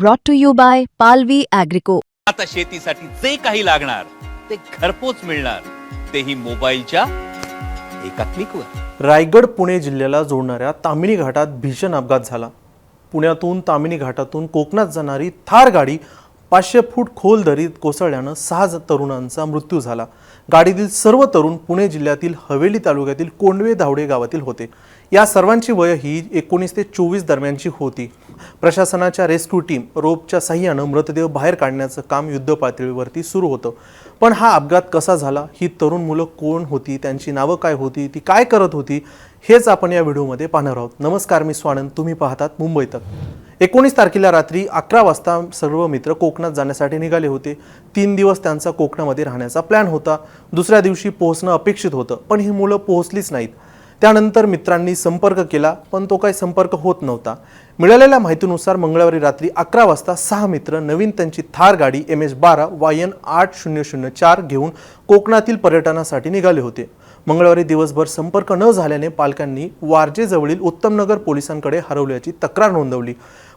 brought to you by Palvi Agrico. आता शेतीसाठी जे काही लागणार ते घरपोच मिळणार. तेही मोबाईलच्या एका क्लिकवर. रायगड पुणे जिल्ह्याला जोडणाऱ्या तामिनी घाटात भीषण अपघात झाला. पुण्यातून तामिनी घाटातून कोकणात जाणारी थार गाडी पाचशे फूट खोल दरीत कोसळल्यानं सहा तरुणांचा मृत्यू झाला. गाडीतील सर्व तरुण पुणे जिल्ह्यातील हवेली तालुक्यातील कोंडवे धावडे गावातील होते. या सर्वांची वय ही एकोणीस ते चोवीस दरम्यानची होती. प्रशासनाच्या रेस्क्यू टीम रोपच्या साह्यानं मृतदेह बाहेर काढण्याचं काम युद्ध पातळीवरती सुरू होतं. पण हा अपघात कसा झाला? ही तरुण मुलं कोण होती? त्यांची नावं काय होती? ती काय करत होती? हेच आपण या व्हिडिओमध्ये पाहणार आहोत. नमस्कार मी स्वानंद. तुम्ही पाहतात मुंबई तक. एकोणीस तारखेला रात्री अकरा वाजता सर्व मित्र कोकणात जाण्यासाठी निघाले होते. तीन दिवस त्यांचा कोकणामध्ये राहण्याचा प्लॅन होता. दुसऱ्या दिवशी पोहोचणं अपेक्षित होतं पण ही मुलं पोहोचलीच नाहीत. त्यानंतर मित्रांनी संपर्क केला पण तो काही संपर्क होत नव्हता. मिळालेल्या माहितीनुसार मंगळवारी रात्री अकरा वाजता सहा मित्र नवीन त्यांची थार गाडी एम एस बारा वाय एन आठ शून्य शून्य चार घेऊन कोकणातील पर्यटनासाठी निघाले होते. मंगळवारी दिवसभर संपर्क न झाल्याने पालकांनी वारजेजवळील उत्तमनगर पोलिसांकडे हरवल्याची तक्रार नोंदवली.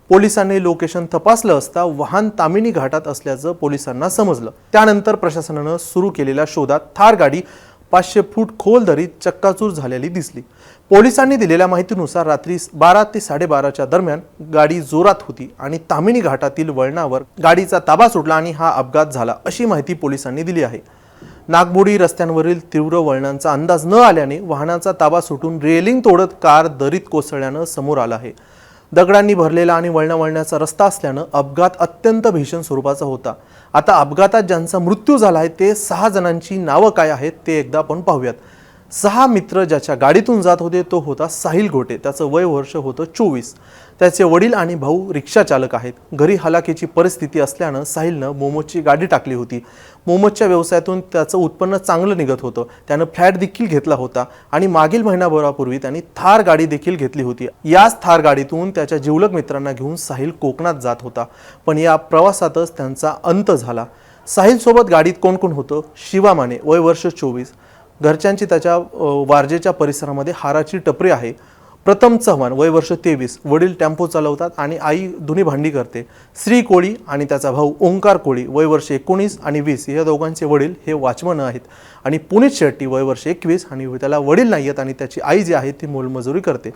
पोलिसांनी लोकेशन तपासलं असता वाहन तामिनी घाटात असल्याचं पोलिसांना समजलं. त्यानंतर प्रशासनानं सुरू केलेल्या शोधात थार गाडी पाचशे फूट खोल दरीत चक्काचूर झालेली दिसली. पोलिसांनी दिलेल्या माहितीनुसार रात्री बारा ते साडेबाराच्या दरम्यान गाडी जोरात होती आणि तामिनी घाटातील वळणावर गाडीचा ताबा सुटला आणि हा अपघात झाला अशी माहिती पोलिसांनी दिली आहे. नागबोडी रस्त्यांवरील तीव्र वळणांचा अंदाज न आल्याने वाहनाचा ताबा सुटून रेलिंग तोडत कार दरीत कोसळल्यानं समोर आलं आहे. दगडांनी भरलेला आणि वळणा वळण्याचा रस्ता असल्यानं अपघात अत्यंत भीषण स्वरूपाचा होता. आता अपघातात ज्यांचा मृत्यू झाला आहे ते सहा जणांची नावं काय आहेत ते एकदा आपण पाहूयात. सहा मित्र ज्याच्या गाडीतून जात होते तो होता साहिल घोटे. त्याचं वय वर्ष होतं चोवीस. त्याचे वडील आणि भाऊ रिक्षा चालक आहेत. घरी हलाखीची परिस्थिती असल्यानं साहिलनं मोमोजची गाडी टाकली होती. मोमोजच्या व्यवसायातून त्याचं उत्पन्न चांगलं निघत होतं. त्यानं फ्लॅट देखील घेतला होता आणि मागील महिनाभरापूर्वी त्यांनी थार गाडी देखील घेतली होती. याच थार गाडीतून त्याच्या जिवलग मित्रांना घेऊन साहिल कोकणात जात होता. पण या प्रवासातच त्यांचा अंत झाला. साहिलसोबत गाडीत कोण कोण होतं? शिवा माने वय वर्ष चोवीस. घरच्यांची त्याच्या वारजेच्या परिसरामध्ये हाराची टपरी आहे. प्रथम चव्हाण वय वर्ष तेवीस वडील टेम्पो चालवतात आणि आई धुनी भांडी करते. श्री कोळी आणि त्याचा भाऊ ओंकार कोळी वय वर्ष एकोणीस आणि वीस या दोघांचे वडील हे वॉचमन आहेत. आणि पुनीत शेट्टी वय वर्ष एकवीस आणि त्याला वडील नाही आहेत आणि त्याची आई जी आहे ती मोलमजुरी करते.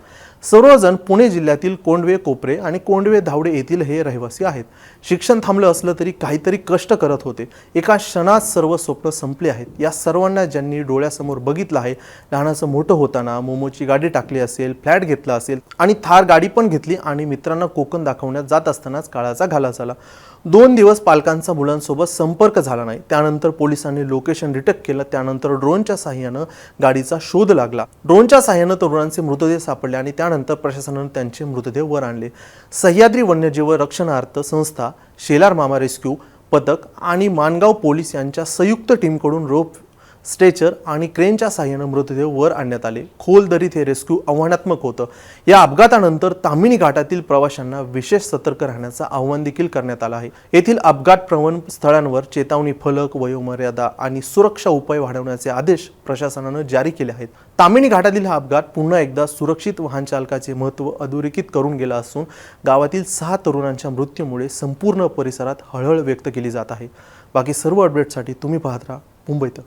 सर्वजण पुणे जिल्ह्यातील कोंडवे कोपरे आणि कोंडवे धावडे येथील हे रहिवासी आहेत. शिक्षण थांबलं असलं तरी काहीतरी कष्ट करत होते. एका क्षणात सर्व स्वप्न संपली आहेत. या सर्वांना ज्यांनी डोळ्यासमोर बघितलं आहे लहानाचं मोठं होताना मोमोची गाडी टाकली असेल फ्लॅट घेतला असेल आणि थार गाडी पण घेतली आणि मित्रांना कोकण दाखवण्यात जात असतानाच काळाचा घाला झाला दोन दिवस पालकांचा मुलांसोबत संपर्क झाला नाही. त्यानंतर पोलिसांनी लोकेशन डिटेक्ट केलं. त्यानंतर ड्रोनच्या साह्यानं गाडीचा शोध लागला. ड्रोनच्या साह्यानं तरुणांचे मृतदेह सापडले आणि त्यानंतर प्रशासनानं त्यांचे मृतदेह वर आणले. सह्याद्री वन्यजीव रक्षणार्थ संस्था शेलार मामा रेस्क्यू पथक आणि मानगाव पोलीस यांच्या संयुक्त टीमकडून रोप स्ट्रेचर आणि क्रेनच्या साह्यानं मृतदेह वर आणण्यात आले. खोल दरीत हे रेस्क्यू आव्हानात्मक होतं. या अपघातानंतर तामिनी घाटातील प्रवाशांना विशेष सतर्क राहण्याचं आव्हान देखील करण्यात आलं आहे. येथील अपघात प्रवण स्थळांवर चेतावणी फलक वयोमर्यादा आणि सुरक्षा उपाय वाढवण्याचे आदेश प्रशासनानं जारी केले आहेत. तामिनी घाटातील हा अपघात पुन्हा एकदा सुरक्षित वाहन चालकाचे महत्त्व अधोरेखित करून गेला असून गावातील सहा तरुणांच्या मृत्यूमुळे संपूर्ण परिसरात हळहळ व्यक्त केली जात आहे. बाकी सर्व अपडेटसाठी तुम्ही पाहत राहा मुंबईत